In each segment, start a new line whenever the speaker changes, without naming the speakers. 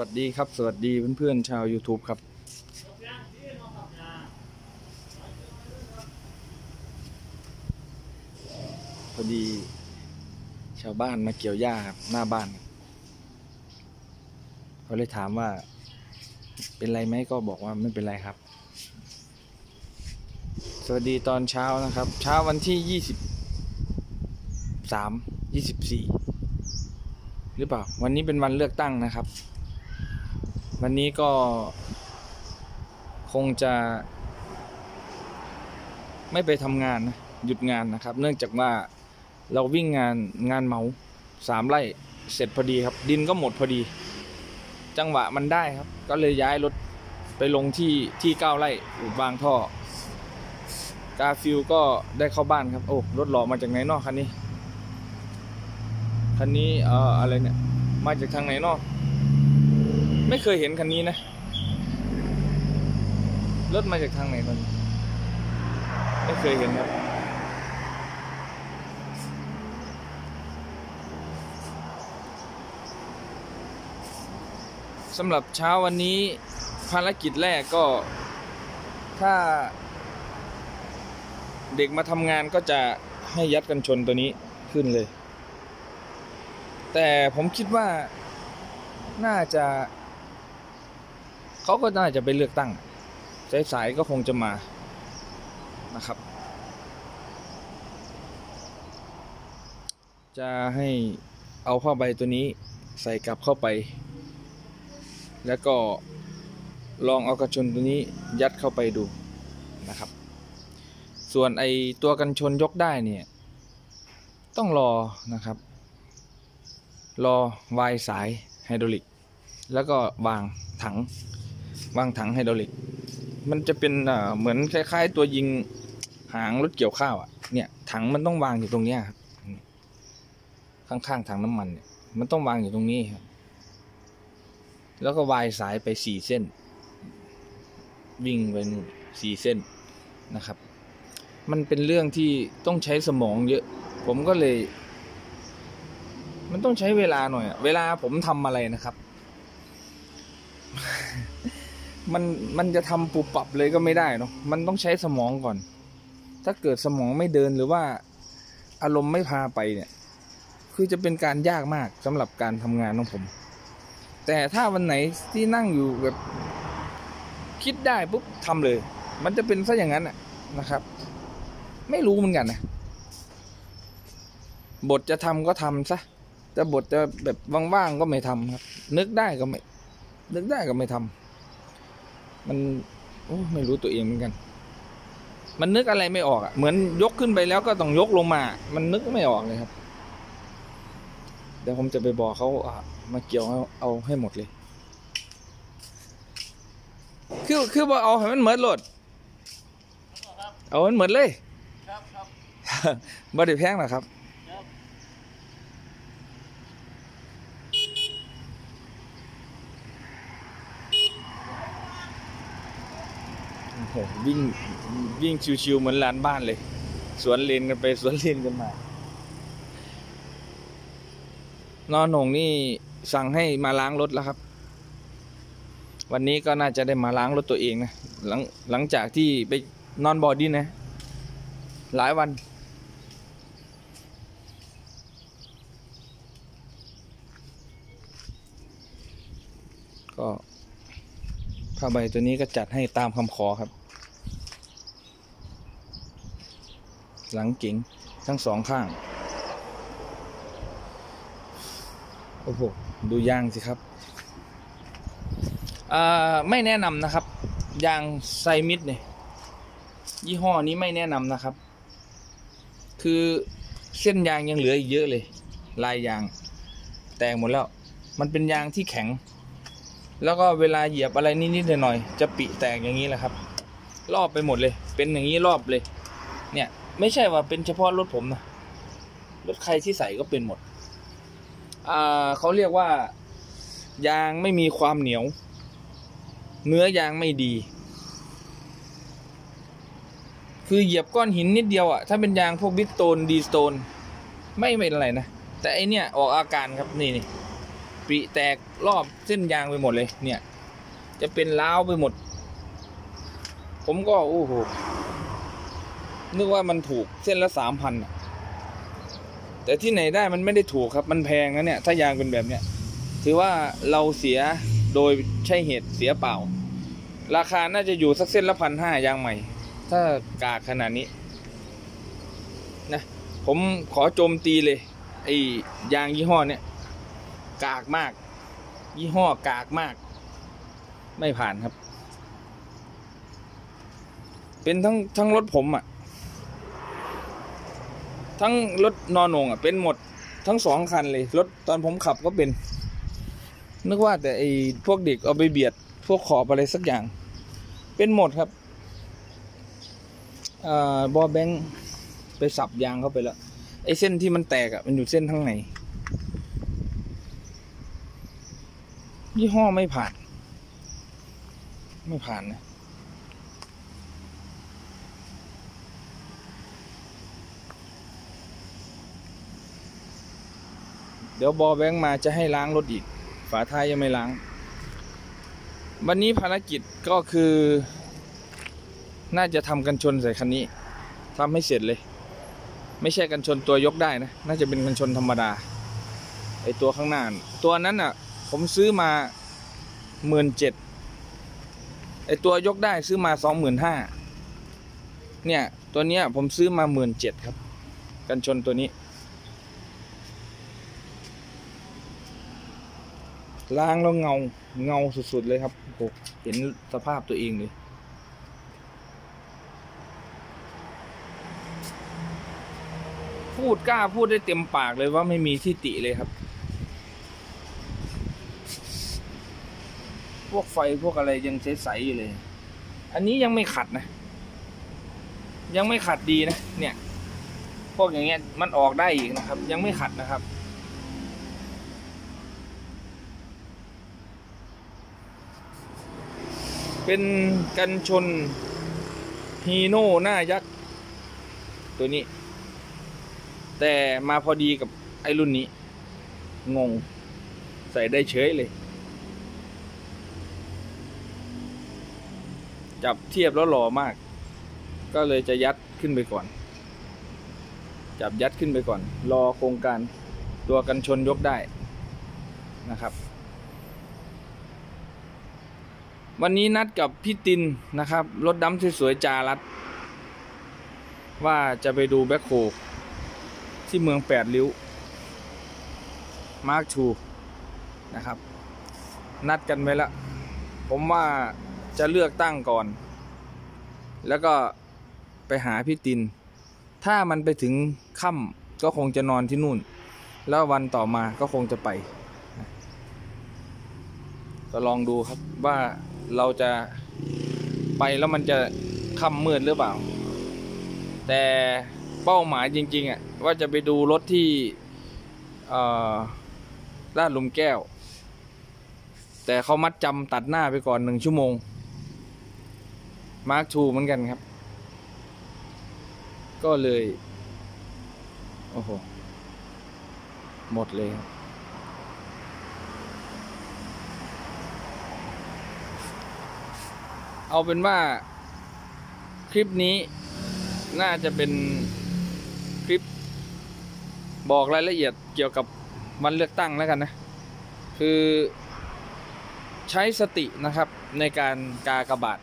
วัสดีครับ สวัสดีเพื่อนๆชาว YouTube ครับ พอดี ชาวบ้านมาเกี่ยวหญ้าครับ หน้าบ้านเขาเลยถามว่า เป็นไรไหมก็บอกว่าไม่เป็นไรครับ สวัสดีตอนเช้านะครับ เช้าวันที่ยี่สิบสามยี่สิบสี่หรือเปล่า วันนี้เป็นวันเลือกตั้งนะครับ วันนี้ก็คงจะ ไม่ไปทำงานนะหยุดงานนะครับ เนื่องจากว่าเราวิ่งงานงานเมาสามไร่เสร็จพอดีครับ ดินก็หมดพอดี จังหวะมันได้ครับ ก็เลยย้ายรถไปลงที่ที่เก้าไร่วางท่อกาฟิลก็ได้เข้าบ้านครับ โอ้รถหล่อมาจากไหนนอกคันนี้ คันนี้เอ่ออะไรเนี่ย มาจากทางไหนนอก ไม่เคยเห็นคันนี้นะ รถมาจากทางไหนมันไม่เคยเห็นครับสำหรับเช้าวันนี้ภารกิจแรกก็ ถ้า เด็กมาทำงานก็จะให้ยัดกันชนตัวนี้ขึ้นเลย แต่ผมคิดว่าน่าจะ เขาก็น่าจะไปเลือกตั้งสายๆก็คงจะมานะครับ จะให้เอาผ้าใบตัวนี้ใส่กลับเข้าไป แล้วก็ลองเอากระชนตัวนี้ยัดเข้าไปดูนะครับ ส่วนไอตัวกันชนยกได้เนี่ย ต้องรอนะครับ รอวายสายไฮดรอลิก แล้วก็วางถัง วางถังไฮดรอลิก มันจะเป็นเหมือนคล้าย ๆ ตัวยิงหางรถเกี่ยวข้าวอะเนี่ยถังมันต้องวางอยู่ตรงเนี้ยครับข้างๆถังน้ำมันเนี่ยมันต้องวางอยู่ตรงนี้ครับแล้วก็วายสายไปสี่เส้น วิ่งไปนู่นสี่เส้นนะครับ มันเป็นเรื่องที่ต้องใช้สมองเยอะ ผมก็เลย มันต้องใช้เวลาหน่อย เวลาผมทำอะไรนะครับ มันมันจะทำปุบปับเลยก็ไม่ได้เนาะมันต้องใช้สมองก่อน ถ้าเกิดสมองไม่เดินหรือว่าอารมณ์ไม่พาไปเนี่ย คือจะเป็นการยากมากสำหรับการทำงานของผม แต่ถ้าวันไหนที่นั่งอยู่แบบคิดได้ปุ๊บทำเลย มันจะเป็นซะอย่างนั้นนะครับ ไม่รู้เหมือนกันนะบทจะทำก็ทำซะแต่บทจะแบบว่างๆก็ไม่ทำครับ นึกได้ก็ไม่ นึกได้ก็ไม่ทำ มันโอ้ไม่รู้ตัวเองเหมือนกัน มันนึกอะไรไม่ออกอะ่ะ เหมือนยกขึ้นไปแล้วก็ต้องยกลงมา มันนึกไม่ออกเลยครับ เดี๋ยวผมจะไปบอกเขาอะมาเกี่ยวเอาเอาให้หมดเลย คือคือบอกเอาให้มันเหมือนโหลดเอามันเหมือนเลย
ครับครับ
บ่ได้แพงหรอกครับ
ครับ
โอ้โหวิ่งวิ่งชิวๆเหมือนลานบ้านเลย สวนเลนกันไปสวนเลนกันมานอนหงนี่สั่งให้มาล้างรถแล้วครับ วันนี้ก็น่าจะได้มาล้างรถตัวเองนะหลังหลังจากที่ไปนอนบอดี้นะ หลายวัน ก็ผ้าใบตัวนี้ก็จัดให้ตามคำขอครับ หลังกิ่งทั้งสองข้าง โอ้โห ดูยางสิครับ ไม่แนะนำนะครับ ยางไซมิดเนี่ย ยี่ห้อนี้ไม่แนะนำนะครับ คือเส้นยางยังเหลืออีกเยอะเลย ลายยาง แตกหมดแล้ว มันเป็นยางที่แข็ง แล้วก็เวลาเหยียบอะไรนิดๆหน่อยๆจะปิแตกอย่างนี้แหละครับ รอบไปหมดเลย เป็นอย่างนี้รอบเลย เนี่ย ไม่ใช่ว่าเป็นเฉพาะรถผมนะรถใครที่ใส่ก็เป็นหมด อ่าเขาเรียกว่า ยางไม่มีความเหนียว เนื้อยางไม่ดี คือเหยียบก้อนหินนิดเดียวอะถ้าเป็นยางพวกบิสโตนดีสโตนไม่เป็นอะไรนะ แต่ไอเนี่ยออกอาการครับนี่นี่ปริแตกรอบเส้นยางไปหมดเลย เนี่ย จะเป็นล้าวไปหมด ผมก็โอ้โห นึกว่ามันถูกเส้นละสามพันแต่ที่ไหนได้มันไม่ได้ถูกครับ มันแพงนะเนี่ย ถ้ายางเป็นแบบเนี้ย ถือว่าเราเสียโดยใช่เหตุเสียเปล่า ราคาน่าจะอยู่สักเส้นละพันห้ายางใหม่ ถ้ากากขนาดนี้นะผมขอโจมตีเลย ไอ้ยางยี่ห้อเนี่ยกากมาก ยี่ห้อกากมาก ไม่ผ่านครับ เป็นทั้งทั้งรถผมอะ่ะ ทั้งรถนอนงอะเป็นหมดทั้งสองคันเลยรถตอนผมขับก็เป็น นึกว่าแต่ไอ้พวกเด็กเอาไปเบียด พวกขอบอะไรสักอย่าง เป็นหมดครับอบอแบงไปสับยางเข้าไปแล้วไอ้เส้นที่มันแตกอะ่ะมันอยู่เส้นข้างในยี่ห้อไม่ผ่าน ไม่ผ่านนะ เดี๋ยวบอแบงมาจะให้ล้างรถอีก ฝาท้ายยังไม่ล้าง วันนี้ภารกิจก็คือ น่าจะทำกันชนใส่คันนี้ทำให้เสร็จเลย ไม่ใช่กันชนตัวยกได้นะ น่าจะเป็นกันชนธรรมดาไอตัวข้างหน้า ตัวนั้นอะ ผมซื้อมาหมื่นเจ็ดไอตัวยกได้ซื้อมาสองหมื่นห้าเนี่ย ตัวเนี้ยผมซื้อมาหมื่นเจ็ดครับ กันชนตัวนี้ ล้างแล้วเงาเงาสุดๆเลยครับโอ้เห็นสภาพตัวเองเลยพูดกล้าพูดได้เต็มปากเลยว่าไม่มีที่ติเลยครับ พวกไฟพวกอะไรยังใสๆอยู่เลย อันนี้ยังไม่ขัดนะ ยังไม่ขัดดีนะ เนี่ย พวกอย่างเงี้ยมันออกได้อีกนะครับ ยังไม่ขัดนะครับ เป็นกันชนฮีโน่หน้ายักษ์ ตัวนี้ แต่มาพอดีกับไอรุ่นนี้ งง ใส่ได้เฉยเลย จับเทียบแล้วหล่อมาก ก็เลยจะยัดขึ้นไปก่อน จับยัดขึ้นไปก่อน รอโครงการตัวกันชนยกได้นะครับ วันนี้นัดกับพี่ตินนะครับ รถดำสวยๆจารัด ว่าจะไปดูแบ็คโฮที่เมืองแปดริ้ว มาร์คทูนะครับ นัดกันไว้แล้วผมว่าจะเลือกตั้งก่อน แล้วก็ไปหาพี่ติน ถ้ามันไปถึงค่ำก็คงจะนอนที่นู่น แล้ววันต่อมาก็คงจะไปก็ลองดูครับว่า เราจะไปแล้วมันจะค่ำมืดหรือเปล่า แต่เป้าหมายจริงๆอะว่าจะไปดูรถที่ลาดหลุมแก้ว แต่เขามัดจำตัดหน้าไปก่อนหนึ่งชั่วโมง มาร์คทูเหมือนกันครับ ก็เลย โอ้โห หมดเลยครับ เอาเป็นว่าคลิปนี้น่าจะเป็นคลิปบอกรายละเอียดเกี่ยวกับวันเลือกตั้งแล้วกันนะ คือใช้สตินะครับในการกากระบาท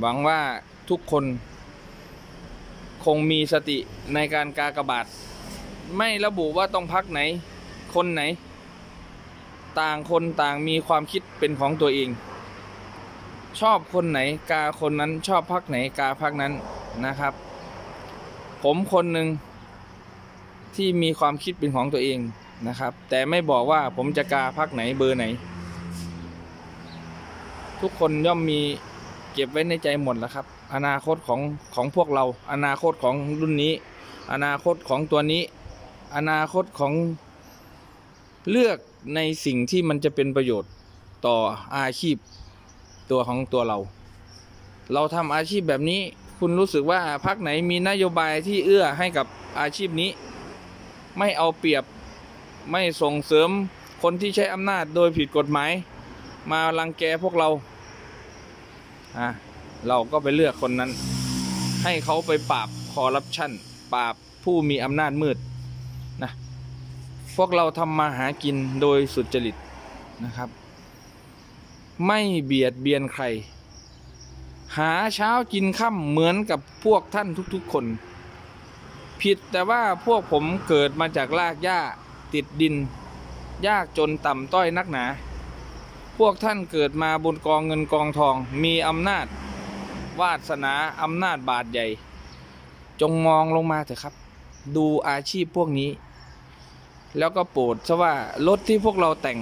หวังว่าทุกคน คงมีสติในการกากระบาทไม่ระบุว่าต้องพักไหน คนไหน ต่างคนต่างมีความคิดเป็นของตัวเอง ชอบคนไหนกาคนนั้นชอบพักไหนกาพักนั้นนะครับ ผมคนหนึ่งที่มีความคิดเป็นของตัวเองนะครับ แต่ไม่บอกว่าผมจะกาพักไหนเบอร์ไหน ทุกคนย่อมมีเก็บไว้ในใจหมดแล้วครับ อนาคตของของพวกเรา อนาคตของรุ่นนี้ อนาคตของตัวนี้ อนาคตของเลือกในสิ่งที่มันจะเป็นประโยชน์ต่ออาชีพ ตัวของตัวเรา เราทำอาชีพแบบนี้ คุณรู้สึกว่าพักไหนมีนโยบายที่เอื้อให้กับอาชีพนี้ ไม่เอาเปรียบไม่ส่งเสริมคนที่ใช้อำนาจโดยผิดกฎหมาย มารังแกพวกเราอะเราก็ไปเลือกคนนั้น ให้เขาไปปราบคอร์รัปชันปราบผู้มีอำนาจมืดนะพวกเราทำมาหากินโดยสุจริตนะครับ ไม่เบียดเบียนใคร หาเช้ากินค่ำเหมือนกับพวกท่านทุกๆคน ผิดแต่ว่าพวกผมเกิดมาจากรากหญ้าติดดิน ยากจนต่ำต้อยนักหนา พวกท่านเกิดมาบนกองเงินกองทองมีอำนาจ วาสนาอำนาจบาดใหญ่ จงมองลงมาเถอะครับ ดูอาชีพพวกนี้ แล้วก็โปรดซะว่ารถที่พวกเราแต่ง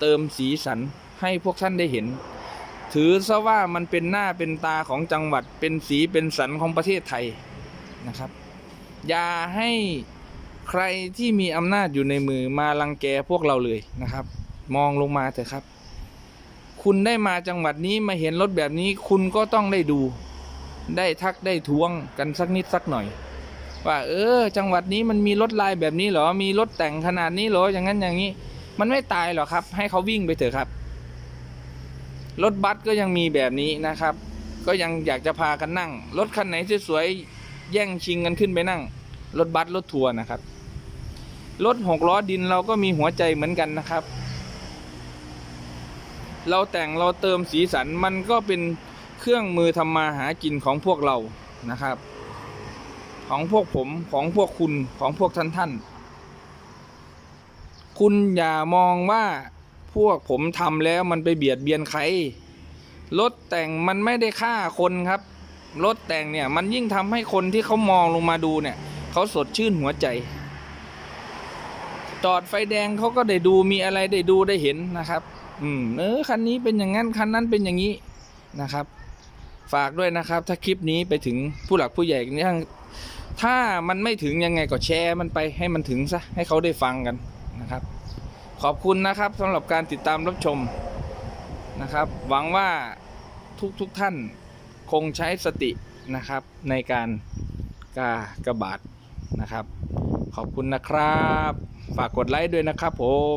เติมสีสัน ให้พวกท่านได้เห็น ถือซะว่ามันเป็นหน้าเป็นตาของจังหวัดเป็นสีเป็นสันของประเทศไทยนะครับ อย่าให้ใครที่มีอำนาจอยู่ในมือมาลังแกพวกเราเลยนะครับ มองลงมาเถอะครับ คุณได้มาจังหวัดนี้มาเห็นรถแบบนี้ คุณก็ต้องได้ดู ได้ทักได้ทวงกันสักนิดสักหน่อย ว่า เออ จังหวัดนี้มันมีรถลายแบบนี้เหรอมีรถแต่งขนาดนี้เหรออย่างนั้นอย่างนี้ มันไม่ตายหรอครับ ให้เขาวิ่งไปเถอะครับ รถบัสก็ยังมีแบบนี้นะครับ ก็ยังอยากจะพากันนั่ง รถคันไหนสวยๆแย่งชิงกันขึ้นไปนั่ง รถบัสรถทัวร์นะครับ รถหกล้อดินเราก็มีหัวใจเหมือนกันนะครับ เราแต่งเราเติมสีสันมันก็เป็นเครื่องมือทำมาหากินของพวกเรานะครับ ของพวกผมของพวกคุณของพวกท่านท่านคุณอย่ามองว่า พวกผมทำแล้วมันไปเบียดเบียนใคร รถแต่งมันไม่ได้ฆ่าคนครับ รถแต่งเนี่ยมันยิ่งทำให้คนที่เขามองลงมาดูเนี่ยเขาสดชื่นหัวใจ จอดไฟแดงเขาก็ได้ดูมีอะไรได้ดูได้เห็นนะครับ อืมเออคันนี้เป็นอย่างนั้นคันนั้นเป็นอย่างนี้นะครับ ฝากด้วยนะครับ ถ้าคลิปนี้ไปถึงผู้หลักผู้ใหญ่เนี่ยถ้ามันไม่ถึงยังไงก็แชร์มันไปให้มันถึงซะให้เขาได้ฟังกันนะครับ ขอบคุณนะครับสำหรับการติดตามรับชมนะครับ หวังว่าทุกทุกท่านคงใช้สตินะครับในการกากระบาดนะครับ ขอบคุณนะครับ ฝากกดไลค์ด้วยนะครับผม